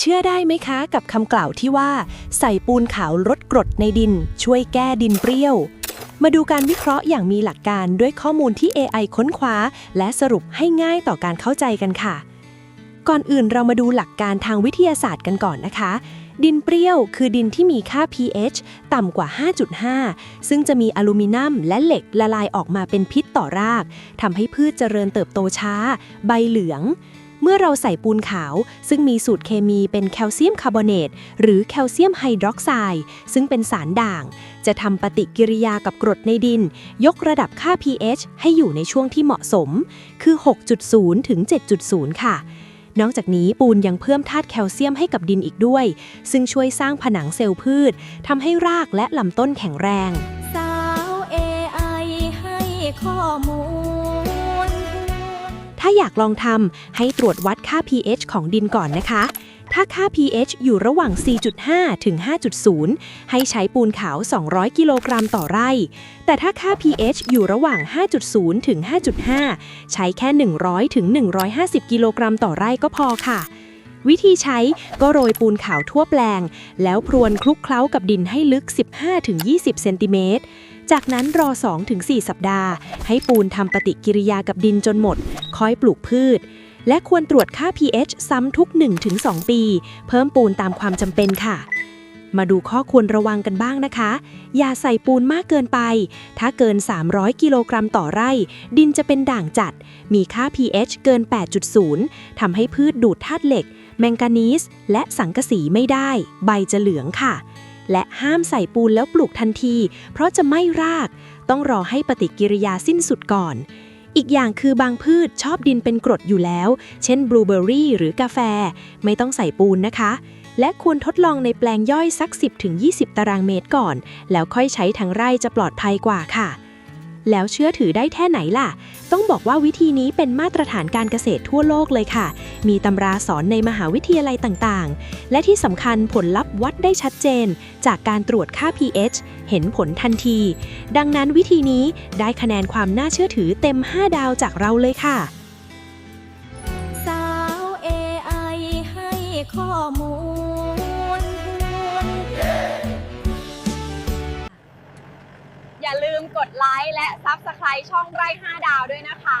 เชื่อได้ไหมคะกับคำกล่าวที่ว่า ใส่ปูนขาวลดกรดในดิน ช่วยแก้ดินเปรี้ยว มาดูการวิเคราะห์อย่างมีหลักการด้วยข้อมูลที่ AI ค้นคว้า และสรุปให้ง่ายต่อการเข้าใจกันค่ะ ก่อนอื่นเรามาดูหลักการทางวิทยาศาสตร์กันก่อนนะคะ ดินเปรี้ยวคือดินที่มีค่า pH ต่ำกว่า 5.5 ซึ่งจะมีอลูมิเนียมและเหล็กละลายออกมาเป็นพิษต่อรากทำให้พืชเจริญเติบโตช้า ใบเหลือง เมื่อเราใส่ปูนขาว ซึ่งมีสูตรเคมีเป็นแคลเซียมคาร์บอเนตหรือแคลเซียมไฮดรอกไซด์ซึ่งเป็นสารด่าง จะทำปฏิกิริยากับกรดในดิน ยกระดับค่า pH ให้อยู่ในช่วงที่เหมาะสม คือ 6.0 ถึง 7.0 ค่ะนอกจากนี้ปูนยังเพิ่มธาตุแคลเซียมให้กับดินอีกด้วย ซึ่งช่วยสร้างผนังเซลล์พืชทำให้รากและลำต้นแข็งแรง สาว AI ให้ข้อมูล ถ้าอยากลองทำให้ตรวจวัดค่า pH ของดินก่อนนะคะ ถ้าค่า pH อยู่ระหว่าง 4.5 ถึง 5.0 ให้ใช้ปูนขาว 200 กิโลกรัมต่อไร่ แต่ถ้าค่า pH อยู่ระหว่าง 5.0 ถึง 5.5 ใช้แค่ 100 ถึง 150 กิโลกรัมต่อไร่ก็พอค่ะวิธีใช้ก็โรยปูนขาวทั่วแปลง แล้วพรวนคลุกเคล้ากับดินให้ลึก 15-20 เซนติเมตร จากนั้นรอ 2-4 สัปดาห์ ให้ปูนทำปฏิกิริยากับดินจนหมด คอยปลูกพืช และควรตรวจค่า pH ซ้ำทุก 1-2 ปี เพิ่มปูนตามความจำเป็นค่ะ มาดูข้อควรระวังกันบ้างนะคะ อย่าใส่ปูนมากเกินไป ถ้าเกิน 300 กิโลกรัมต่อไร่ ดินจะเป็นด่างจัด มีค่า pH เกิน 8.0 ทำให้พืชดูดธาตุเหล็ก แมงกานีส และสังกะสีไม่ได้ ใบจะเหลืองค่ะและห้ามใส่ปูนแล้วปลูกทันที เพราะจะไม่ราก ต้องรอให้ปฏิกิริยาสิ้นสุดก่อน อีกอย่างคือบางพืชชอบดินเป็นกรดอยู่แล้ว เช่นบลูเบอร์รี่หรือกาแฟ ไม่ต้องใส่ปูนนะคะ และควรทดลองในแปลงย่อยสัก 10-20 ตารางเมตรก่อน แล้วค่อยใช้ทั้งไร่จะปลอดภัยกว่าค่ะ แล้วเชื่อถือได้แค่ไหนล่ะ ต้องบอกว่าวิธีนี้เป็นมาตรฐานการเกษตรทั่วโลกเลยค่ะ มีตำราสอนในมหาวิทยาลัยต่างๆ และที่สำคัญผลลัพธ์วัดได้ชัดเจน จากการตรวจค่า pH เห็นผลทันที ดังนั้นวิธีนี้ได้คะแนนความน่าเชื่อถือเต็ม 5 ดาวจากเราเลยค่ะ สาว AI ให้ข้อมูล ดไลค์และซับสไคร b e ช่องไร่5ดาวด้วยนะคะ